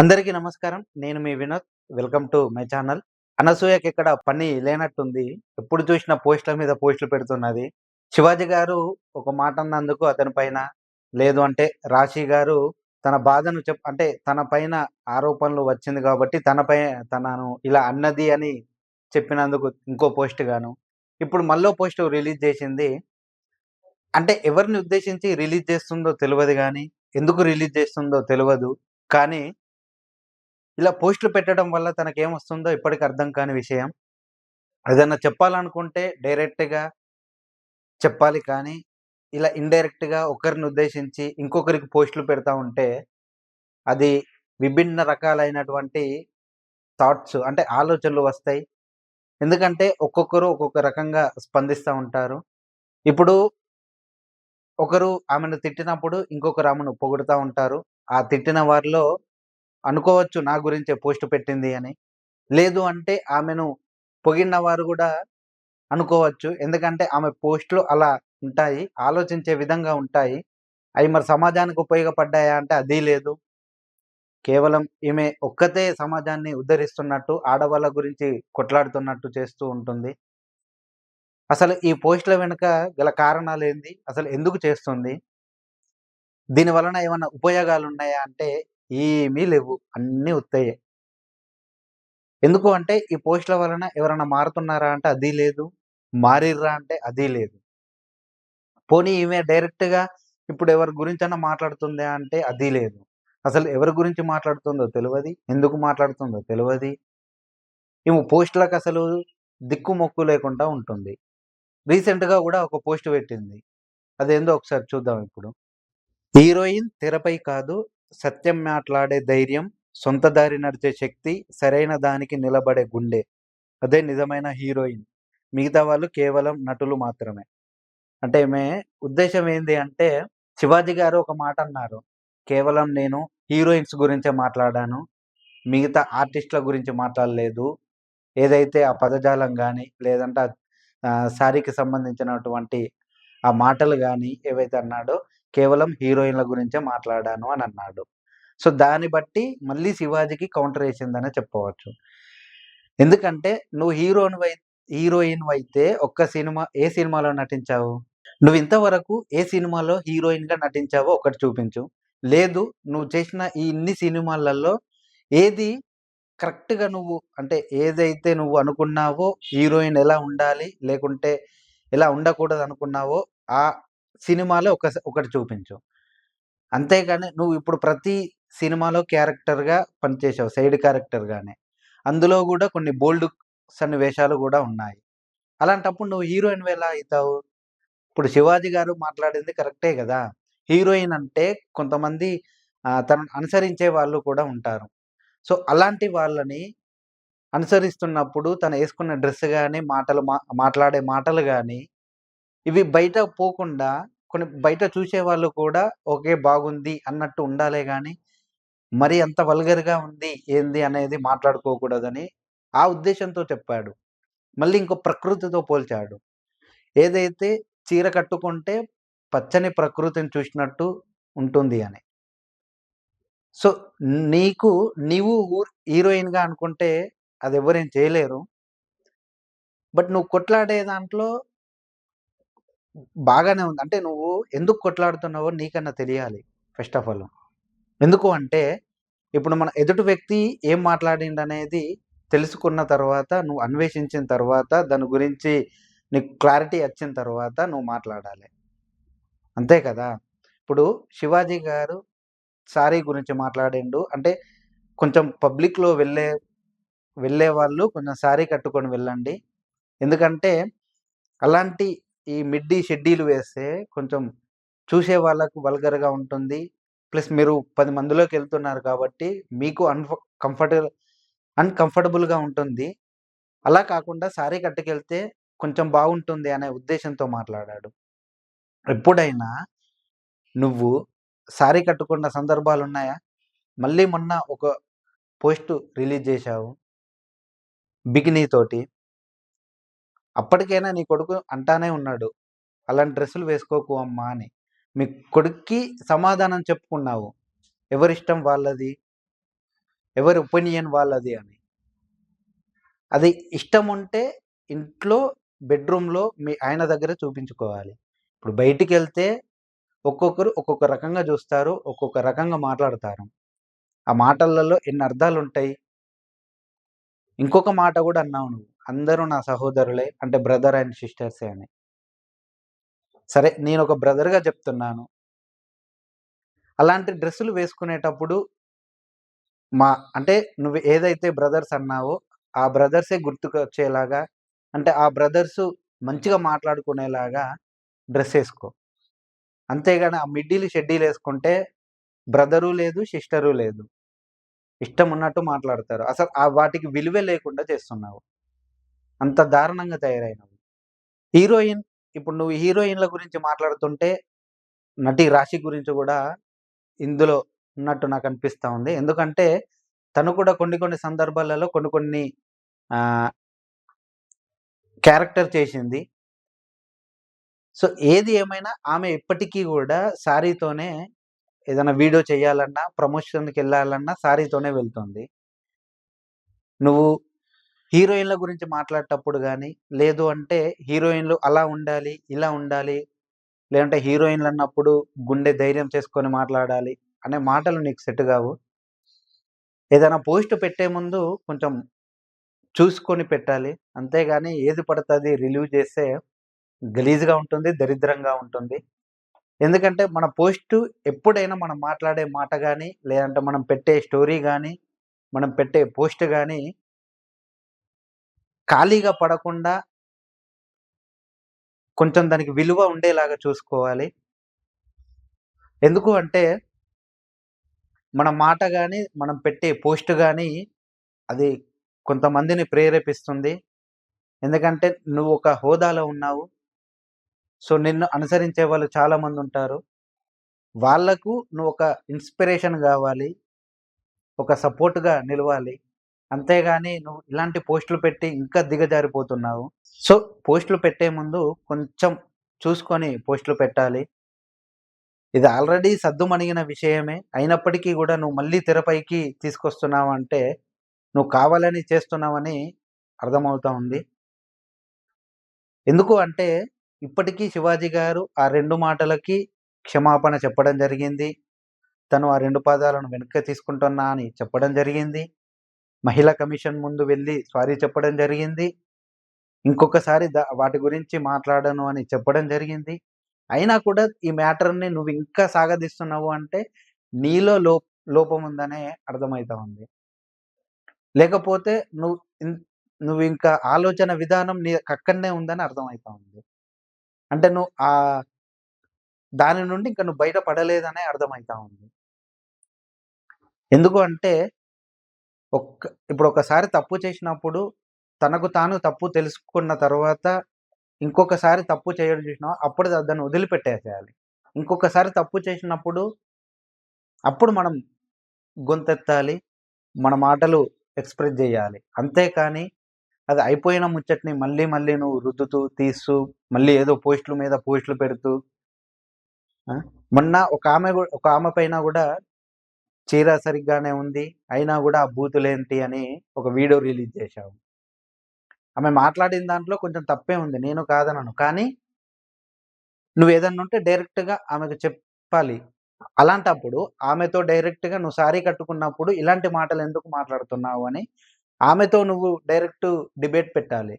అందరికీ నమస్కారం. నేను మీ Vinod. Welcome to my channel. అనసూయకి ఇక్కడ పని లేనట్టుంది. ఎప్పుడు చూసిన పోస్టుల మీద పోస్టులు పెడుతున్నది. శివాజీ గారు ఒక మాట అన్నందుకు అతని పైన లేదు అంటే రాశి గారు తన బాధను చెప్ అంటే తన పైన ఆరోపణలు వచ్చింది కాబట్టి తనపై తనను ఇలా అన్నది అని చెప్పినందుకు ఇంకో పోస్ట్ గాను. ఇప్పుడు మళ్ళీ పోస్ట్ రిలీజ్ చేసింది. అంటే ఎవరిని ఉద్దేశించి రిలీజ్ చేస్తుందో తెలియదు కానీ ఎందుకు రిలీజ్ చేస్తుందో తెలియదు కానీ ఇలా పోస్టులు పెట్టడం వల్ల తనకేమొస్తుందో ఇప్పటికి అర్థం కాని విషయం. ఏదన్నా చెప్పాలనుకుంటే డైరెక్ట్గా చెప్పాలి కానీ ఇలా ఇండైరెక్ట్గా ఒకరిని ఉద్దేశించి ఇంకొకరికి పోస్టులు పెడతా ఉంటే అది విభిన్న రకాలైనటువంటి థాట్స్ అంటే ఆలోచనలు వస్తాయి. ఎందుకంటే ఒక్కొక్కరు ఒక్కొక్క రకంగా స్పందిస్తూ ఉంటారు. ఇప్పుడు ఒకరు ఆమెను తిట్టినప్పుడు ఇంకొకరు ఆమెను పొగుడుతూ ఉంటారు. ఆ తిట్టిన వారిలో అనుకోవచ్చు నా గురించే పోస్ట్ పెట్టింది అని. లేదు అంటే ఆమెను పొగిడిన వారు కూడా అనుకోవచ్చు. ఎందుకంటే ఆమె పోస్టులు అలా ఉంటాయి ఆలోచించే విధంగా ఉంటాయి. అవి మరి సమాజానికి ఉపయోగపడ్డాయా అంటే అది లేదు. కేవలం ఈమె ఒక్కతే సమాజాన్ని ఉద్ధరిస్తున్నట్టు ఆడవాళ్ళ గురించి కొట్లాడుతున్నట్టు చేస్తూ ఉంటుంది. అసలు ఈ పోస్టుల వెనుక గల కారణాలు ఏంది? అసలు ఎందుకు చేస్తుంది? దీని వలన ఏమైనా ఉపయోగాలు ఉన్నాయా అంటే ఏమీ లేవు. అన్నీ ఉత్తయ్యే. ఎందుకు అంటే ఈ పోస్టుల వలన ఎవరైనా మారుతున్నారా అంటే అది లేదు. మారిర్రా అంటే అది లేదు. పోనీ ఈమె డైరెక్ట్గా ఇప్పుడు ఎవరి గురించి అన్న మాట్లాడుతుందా అంటే అది లేదు. అసలు ఎవరి గురించి మాట్లాడుతుందో తెలియదు ఎందుకు మాట్లాడుతుందో తెలియదు ఈమె పోస్టులకు అసలు దిక్కు మొక్కు లేకుండా ఉంటుంది. రీసెంట్గా కూడా ఒక పోస్ట్ పెట్టింది. అదేందో ఒకసారి చూద్దాం ఇప్పుడు. హీరోయిన్ తెరపై కాదు సత్యం మాట్లాడే ధైర్యం సొంత దారి నడిచే శక్తి సరైన దానికి నిలబడే గుండె. అదే నిజమైన హీరోయిన్. మిగతా వాళ్ళు కేవలం నటులు మాత్రమే. అంటే మే ఉద్దేశం ఏంది అంటే శివాజీ గారు ఒక మాట అన్నారు. కేవలం నేను హీరోయిన్స్ గురించే మాట్లాడాను. మిగతా ఆర్టిస్టుల గురించి మాట్లాడలేదు. ఏదైతే ఆ పదజాలం కానీ లేదంటే శారీకి సంబంధించినటువంటి ఆ మాటలు కానీ ఏవైతే అన్నాడో కేవలం హీరోయిన్ల గురించే మాట్లాడాను అని అన్నాడు. సో దాన్ని బట్టి మళ్ళీ శివాజీకి కౌంటర్ వేసిందనే చెప్పవచ్చు. ఎందుకంటే నువ్వు హీరోయిన్ వై హీరోయిన్ అయితే ఒక్క సినిమా ఏ సినిమాలో నటించావు? నువ్వు ఇంతవరకు ఏ సినిమాలో హీరోయిన్గా నటించావో ఒకటి చూపించు. లేదు నువ్వు చేసిన ఈ ఇన్ని సినిమాలలో ఏది కరెక్ట్గా నువ్వు అంటే ఏదైతే నువ్వు అనుకున్నావో హీరోయిన్ ఎలా ఉండాలి లేకుంటే ఎలా ఉండకూడదు అనుకున్నావో ఆ సినిమాలో ఒక ఒకటి చూపించు. అంతేగాని నువ్వు ఇప్పుడు ప్రతి సినిమాలో క్యారెక్టర్గా పనిచేసావు సైడ్ క్యారెక్టర్గానే అందులో కూడా కొన్ని బోల్డ్ సన్నివేశాలు కూడా ఉన్నాయి. అలాంటప్పుడు నువ్వు హీరోయిన్ ఎలా అవుతావు ఇప్పుడు శివాజీ గారు మాట్లాడింది కరెక్టే కదా! హీరోయిన్ అంటే కొంతమంది తనను అనుసరించే వాళ్ళు కూడా ఉంటారు. సో అలాంటి వాళ్ళని అనుసరిస్తున్నప్పుడు తను వేసుకున్న డ్రెస్ కానీ మాటలు మా మాట్లాడే మాటలు కానీ ఇవి బయట పోకుండా కొన్ని బయట చూసే వాళ్ళు కూడా ఓకే బాగుంది అన్నట్టు ఉండాలే కానీ మరి అంత వల్గర్గా ఉంది ఏంది అనేది మాట్లాడుకోకూడదని ఆ ఉద్దేశంతో చెప్పాడు. మళ్ళీ ఇంకో ప్రకృతితో పోల్చాడు. ఏదైతే చీర కట్టుకుంటే పచ్చని ప్రకృతిని చూసినట్టు ఉంటుంది అని. సో నీకు నీవు హీరోయిన్గా అనుకుంటే అది ఎవరేం చేయలేరు. బట్ నువ్వు కొట్లాడే దాంట్లో బాగానే ఉంది. అంటే నువ్వు ఎందుకు కొట్లాడుతున్నావో నీకన్నా తెలియాలి ఫస్ట్ ఆఫ్ ఆల్. ఎందుకు అంటే ఇప్పుడు మన ఎదుటి వ్యక్తి ఏం మాట్లాడిండు అనేది తెలుసుకున్న తర్వాత నువ్వు అన్వేషించిన తర్వాత దాని గురించి నీకు క్లారిటీ వచ్చిన తర్వాత నువ్వు మాట్లాడాలి. అంతే కదా? ఇప్పుడు శివాజీ గారు సారీ గురించి మాట్లాడిండు. అంటే కొంచెం పబ్లిక్లో వెళ్ళే వెళ్ళే వాళ్ళు కొంచెం సారీ కట్టుకొని వెళ్ళండి. ఎందుకంటే అలాంటి ఈ మిడ్డీ షెడ్యూల్ వేస్తే కొంచెం చూసే వాళ్ళకు వల్గర్గా ఉంటుంది. ప్లస్ మీరు పది మందిలోకి వెళ్తున్నారు కాబట్టి మీకు అన్ఫ కంఫర్టబుల్ అన్కంఫర్టబుల్గా ఉంటుంది. అలా కాకుండా సారీ కట్టుకెళ్తే కొంచెం బాగుంటుంది అనే ఉద్దేశంతో మాట్లాడాడు. ఎప్పుడైనా నువ్వు సారీ కట్టుకున్న సందర్భాలు ఉన్నాయా మళ్ళీ మొన్న ఒక పోస్ట్ రిలీజ్ చేశావు. బికినీ తోటి. అప్పటికైనా నీ కొడుకు అంటానే ఉన్నాడు అలాంటి డ్రెస్సులు వేసుకోకు అమ్మా అని. మీ కొడుక్కి సమాధానం చెప్పుకున్నావు. ఎవరిష్టం వాళ్ళది? ఎవరి ఒపీనియన్ వాళ్ళది అని. అది ఇష్టం ఉంటే ఇంట్లో బెడ్రూమ్లో మీ ఆయన దగ్గర చూపించుకోవాలి. ఇప్పుడు బయటికి వెళ్తే ఒక్కొక్కరు ఒక్కొక్క రకంగా చూస్తారు ఒక్కొక్క రకంగా మాట్లాడతారు. ఆ మాటలలో ఎన్ని అర్థాలు ఉంటాయి ఇంకొక మాట కూడా అన్నావు నువ్వు. అందరూ నా సహోదరులే అంటే బ్రదర్ అండ్ సిస్టర్సే అని. సరే నేను ఒక బ్రదర్గా చెప్తున్నాను. అలాంటి డ్రెస్సులు వేసుకునేటప్పుడు మా అంటే నువ్వు ఏదైతే బ్రదర్స్ అన్నావో ఆ బ్రదర్సే గుర్తుకు వచ్చేలాగా అంటే ఆ బ్రదర్స్ మంచిగా మాట్లాడుకునేలాగా డ్రెస్ వేసుకో. అంతేగాని ఆ మిడ్డీలు షెడ్డీలు వేసుకుంటే బ్రదరు లేదు సిస్టరు లేదు. ఇష్టం ఉన్నట్టు మాట్లాడతారు. అసలు ఆ వాటికి విలువే లేకుండా చేస్తున్నావు. అంత దారుణంగా తయారైనవి. హీరోయిన్ ఇప్పుడు నువ్వు హీరోయిన్ల గురించి మాట్లాడుతుంటే నటి రాశి గురించి కూడా ఇందులో ఉన్నట్టు నాకు అనిపిస్తూ ఉంది. ఎందుకంటే తను కూడా కొన్ని కొన్ని సందర్భాలలో కొన్ని కొన్ని క్యారెక్టర్ చేసింది. సో ఏది ఏమైనా ఆమె ఇప్పటికీ కూడా శారీతోనే ఏదైనా వీడియో చేయాలన్నా ప్రమోషన్కి వెళ్ళాలన్నా శారీతోనే వెళ్తుంది. నువ్వు హీరోయిన్ల గురించి మాట్లాడేటప్పుడు కానీ లేదు అంటే హీరోయిన్లు అలా ఉండాలి ఇలా ఉండాలి లేదంటే హీరోయిన్లు అన్నప్పుడు గుండె ధైర్యం చేసుకొని మాట్లాడాలి అనే మాటలు నీకు సెట్ కావు. ఏదైనా పోస్ట్ పెట్టే ముందు కొంచెం చూసుకొని పెట్టాలి. అంతేగాని ఏది పడుతుంది రిలీవ్ చేస్తే గలీజ్గా ఉంటుంది దరిద్రంగా ఉంటుంది. ఎందుకంటే మన పోస్ట్ ఎప్పుడైనా మనం మాట్లాడే మాట కానీ లేదంటే మనం పెట్టే స్టోరీ కానీ మనం పెట్టే పోస్ట్ కానీ ఖాళీగా పడకుండా కొంచెం దానికి విలువ ఉండేలాగా చూసుకోవాలి. ఎందుకు అంటే మన మాట కానీ మనం పెట్టే పోస్ట్ కానీ అది కొంతమందిని ప్రేరేపిస్తుంది. ఎందుకంటే నువ్వు ఒక హోదాలో ఉన్నావు. సో నిన్ను అనుసరించే వాళ్ళు చాలామంది ఉంటారు. వాళ్ళకు నువ్వు ఒక ఇన్స్పిరేషన్ కావాలి. ఒక సపోర్ట్గా నిలవాలి. అంతేగాని నువ్వు ఇలాంటి పోస్టులు పెట్టి ఇంకా దిగజారిపోతున్నావు. సో పోస్టులు పెట్టే ముందు కొంచెం చూసుకొని పోస్టులు పెట్టాలి. ఇది ఆల్రెడీ సద్దుమణిగిన విషయమే. అయినప్పటికీ కూడా నువ్వు మళ్ళీ తెరపైకి తీసుకొస్తున్నావు అంటే నువ్వు కావాలని చేస్తున్నావని అర్థమవుతా ఉంది. ఎందుకు అంటే ఇప్పటికీ శివాజీ గారు ఆ రెండు మాటలకి క్షమాపణ చెప్పడం జరిగింది. తను ఆ రెండు పాదాలను వెనక్కి తీసుకుంటున్నా అని చెప్పడం జరిగింది. మహిళా కమిషన్ ముందు వెళ్ళి సారీ చెప్పడం జరిగింది. ఇంకొకసారి వాటి గురించి మాట్లాడను అని చెప్పడం జరిగింది. అయినా కూడా ఈ మ్యాటర్ని నువ్వు ఇంకా సాగదీస్తున్నావు అంటే నీలో లో లోపం ఉందనే అర్థమవుతా ఉంది. లేకపోతే నువ్వు నువ్వు ఇంకా ఆలోచన విధానం నీ అక్కడనే ఉందని అర్థమవుతా ఉంది. అంటే నువ్వు ఆ దాని నుండి ఇంకా నువ్వు బయట పడలేదనే అర్థమవుతా ఉంది. ఎందుకు అంటే ఒక్క ఇప్పుడు ఒకసారి తప్పు చేసినప్పుడు తనకు తాను తప్పు తెలుసుకున్న తర్వాత ఇంకొకసారి తప్పు చేయడం చేసినా అప్పుడు దాన్ని వదిలిపెట్టేసేయాలి. ఇంకొకసారి తప్పు చేసినప్పుడు అప్పుడు మనం గొంతెత్తాలి మన మాటలు ఎక్స్ప్రెస్ చేయాలి. అంతేకాని అది అయిపోయిన ముచ్చట్ని మళ్ళీ మళ్ళీ నువ్వు రుద్దుతూ తీస్తూ మళ్ళీ ఏదో పోస్టుల మీద పోస్టులు పెడుతూ మొన్న ఒక ఆమె ఒక ఆమె పైన కూడా చీర సరిగ్గానే ఉంది అయినా కూడా ఆ బూతులేంటి అని ఒక వీడియో రిలీజ్ చేశాము. ఆమె మాట్లాడిన దాంట్లో కొంచెం తప్పే ఉంది నేను కాదనను. కానీ నువ్వు ఏదన్నా ఉంటే డైరెక్ట్గా ఆమెకు చెప్పాలి. అలాంటప్పుడు ఆమెతో డైరెక్ట్గా నువ్వు సారీ కట్టుకున్నప్పుడు ఇలాంటి మాటలు ఎందుకు మాట్లాడుతున్నావు అని ఆమెతో నువ్వు డైరెక్ట్ డిబేట్ పెట్టాలి.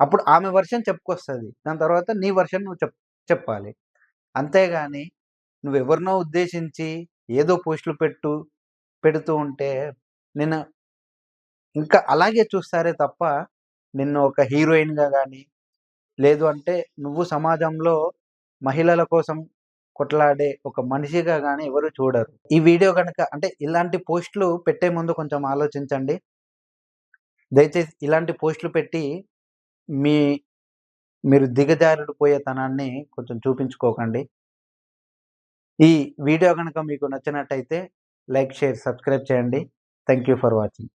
అప్పుడు ఆమె వర్షన్ చెప్పుకొస్తుంది. దాని తర్వాత నీ వర్షన్ నువ్వు చెప్ చెప్పాలి. అంతేగాని నువ్వు ఎవరినో ఉద్దేశించి ఏదో పోస్టులు పెట్టు పెడుతూ ఉంటే నేను ఇంకా అలాగే చూస్తారే తప్ప నిన్ను ఒక హీరోయిన్గా కానీ లేదు అంటే నువ్వు సమాజంలో మహిళల కోసం కొట్లాడే ఒక మనిషిగా కానీ ఎవరు చూడరు. ఈ వీడియో కనుక అంటే ఇలాంటి పోస్టులు పెట్టే ముందు కొంచెం ఆలోచించండి. దయచేసి ఇలాంటి పోస్టులు పెట్టి మీ మీరు దిగజారుడు పోయేతనాన్ని కొంచెం చూపించుకోకండి. ఈ వీడియో కనుక మీకు నచ్చినట్టయితే లైక్ షేర్ సబ్స్క్రైబ్ చేయండి. Thank you for watching.